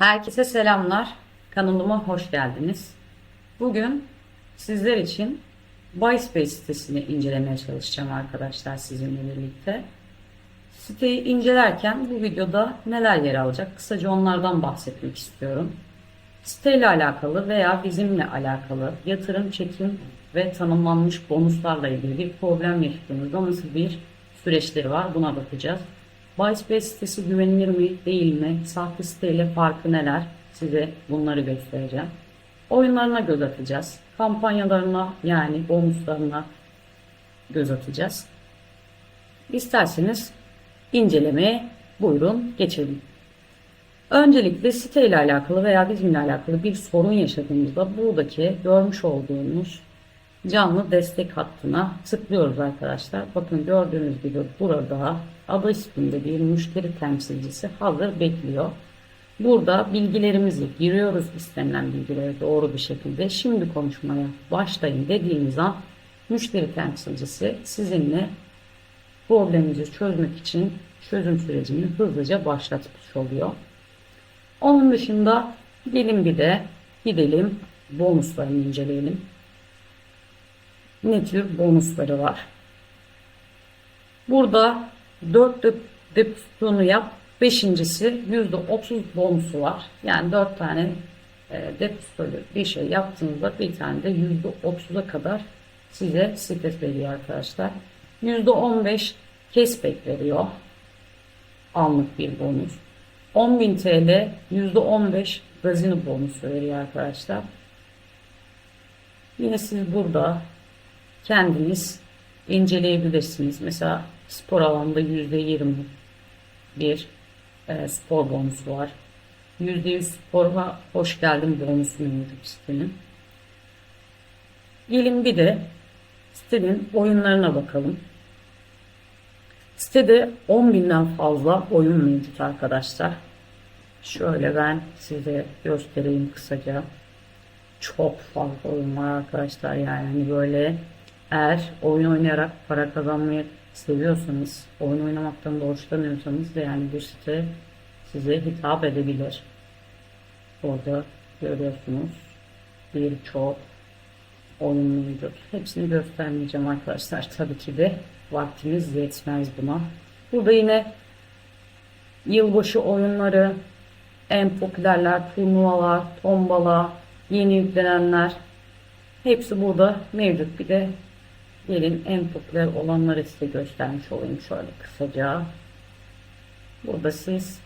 Herkese selamlar. Kanalıma hoş geldiniz. Bugün sizler için BuySpace sitesini incelemeye çalışacağım arkadaşlar sizinle birlikte. Siteyi incelerken bu videoda neler yer alacak kısaca onlardan bahsetmek istiyorum. Siteyle alakalı veya bizimle alakalı yatırım, çekim ve tanımlanmış bonuslarla ilgili bir problem yaşadığınızda nasıl bir süreçleri var buna bakacağız. BuySpace sitesi güvenilir mi değil mi? Sahte siteyle farkı neler? Size bunları göstereceğim. Oyunlarına göz atacağız. Kampanyalarına yani bonuslarına göz atacağız. İsterseniz incelemeye buyurun geçelim. Öncelikle site ile alakalı veya bizimle alakalı bir sorun yaşadığımızda buradaki görmüş olduğunuz canlı destek hattına tıklıyoruz arkadaşlar. Bakın gördüğünüz gibi burada adı isminde bir müşteri temsilcisi hazır bekliyor. Burada bilgilerimizi giriyoruz istenilen bilgileri doğru bir şekilde. Şimdi konuşmaya başlayın dediğimiz an müşteri temsilcisi sizinle probleminizi çözmek için çözüm sürecini hızlıca başlatmış oluyor. Onun dışında gelin bir de gidelim bonuslarını inceleyelim. Ne tür bonusları var? Burada 4 depozitonu yap. Beşincisi %30 bonusu var. Yani 4 tane e, depozitolu bir şey yaptığınızda bir tane de %30'a kadar size site veriyor arkadaşlar. %15 cashback veriyor. Anlık bir bonus. 10.000 TL %15 gazino bonusu veriyor arkadaşlar. Yine siz burada kendiniz inceleyebilirsiniz. Mesela spor alanında %20 bir e, spor bonusu var. %100 spora hoş geldin bonusu mevcut sitenin. Gelin bir de sitenin oyunlarına bakalım. Sitede 10 binden fazla oyun mevcut arkadaşlar. Şöyle ben size göstereyim kısaca. Çok fazla oyun var arkadaşlar yani böyle eğer oyun oynayarak para kazanmayı seviyorsanız, oyun oynamaktan da hoşlanıyorsanız da yani bu site size hitap edebilir. Orada görüyorsunuz birçok oyun mevcut. Hepsini göstermeyeceğim arkadaşlar. Tabii ki de vaktimiz yetmez buna. Burada yine yılbaşı oyunları, en popülerler, turnuvalar, tombala, yeni yüklenenler hepsi burada mevcut. Bir de gelin en popüler olanları size göstermiş olayım şöyle kısaca. Burada siz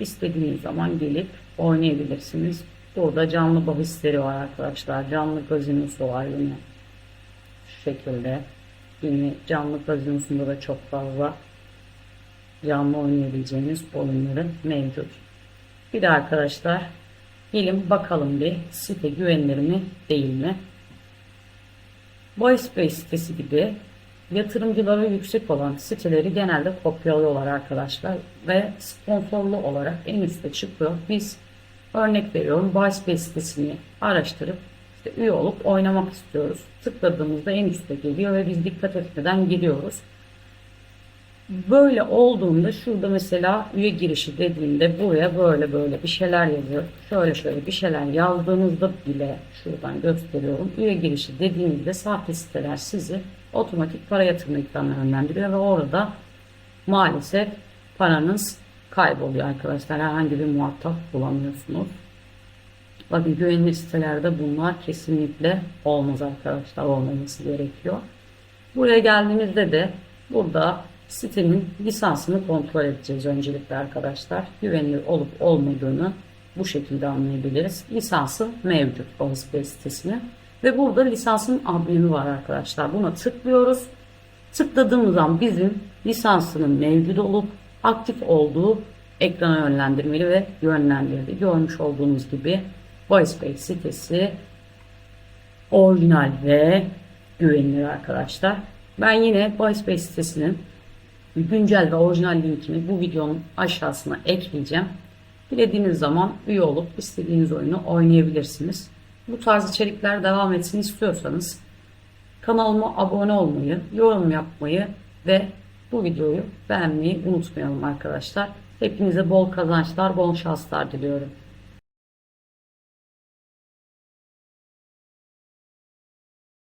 istediğiniz zaman gelip oynayabilirsiniz. Burada canlı bahisleri var arkadaşlar. Canlı gazinosu var yine. Şu şekilde. Yine canlı gazinosunda da çok fazla canlı oynayabileceğiniz oyunları mevcut. Bir de arkadaşlar gelin bakalım bir site güvenilir mi değil mi? BuySpace sitesi gibi yatırımcıları yüksek olan siteleri genelde kopyalıyorlar arkadaşlar ve sponsorlu olarak en üstte çıkıyor. Biz örnek veriyorum BuySpace sitesini araştırıp işte üye olup oynamak istiyoruz. Tıkladığımızda en üstte geliyor ve biz dikkat etmeden giriyoruz. Böyle olduğunda şurada mesela üye girişi dediğimde buraya böyle böyle bir şeyler yazıyor. Şöyle şöyle bir şeyler yazdığınızda bile şuradan gösteriyorum. Üye girişi dediğinizde sahte siteler sizi otomatik para yatırma ekranına yönlendiriyor ve orada maalesef paranız kayboluyor arkadaşlar. Herhangi bir muhatap bulamıyorsunuz. Bakın güvenilir sitelerde bunlar kesinlikle olmaz arkadaşlar. Olmaması gerekiyor. Buraya geldiğimizde de burada sitenin lisansını kontrol edeceğiz öncelikle arkadaşlar. Güvenilir olup olmadığını bu şekilde anlayabiliriz. Lisansı mevcut OSP sitesine. Ve burada lisansın amblemi var arkadaşlar. Buna tıklıyoruz. Tıkladığımız zaman bizim lisansının mevcut olup aktif olduğu ekrana yönlendirmeli ve yönlendirdi. Görmüş olduğunuz gibi VoiceBase sitesi orijinal ve güvenilir arkadaşlar. Ben yine VoiceBase sitesinin güncel ve orijinal linkini bu videonun aşağısına ekleyeceğim. Dilediğiniz zaman üye olup istediğiniz oyunu oynayabilirsiniz. Bu tarz içerikler devam etsin istiyorsanız kanalıma abone olmayı, yorum yapmayı ve bu videoyu beğenmeyi unutmayalım arkadaşlar. Hepinize bol kazançlar, bol şanslar diliyorum.